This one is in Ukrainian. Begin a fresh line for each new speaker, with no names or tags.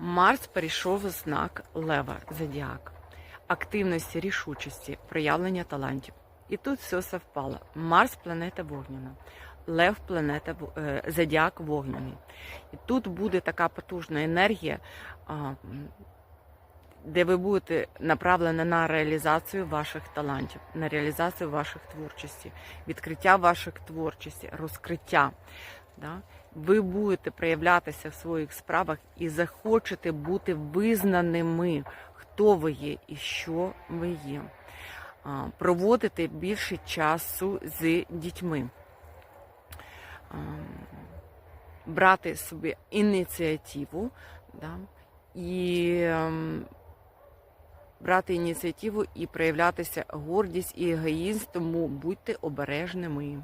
Марс перейшов в знак Лева Зодіак, активності, рішучості, проявлення талантів. І тут все совпало. Марс планета вогняна, Лев планета е, Зодіак вогняний. І тут буде така потужна енергія, де ви будете направлені на реалізацію ваших талантів, на реалізацію ваших творчості, відкриття ваших творчості, розкриття. Да? Ви будете проявлятися в своїх справах і захочете бути визнаними, хто ви є і що ви є. Проводити більше часу з дітьми. Брати собі ініціативу да? і ем, брати ініціативу і проявлятися гордість і егоїзм, тому будьте обережними.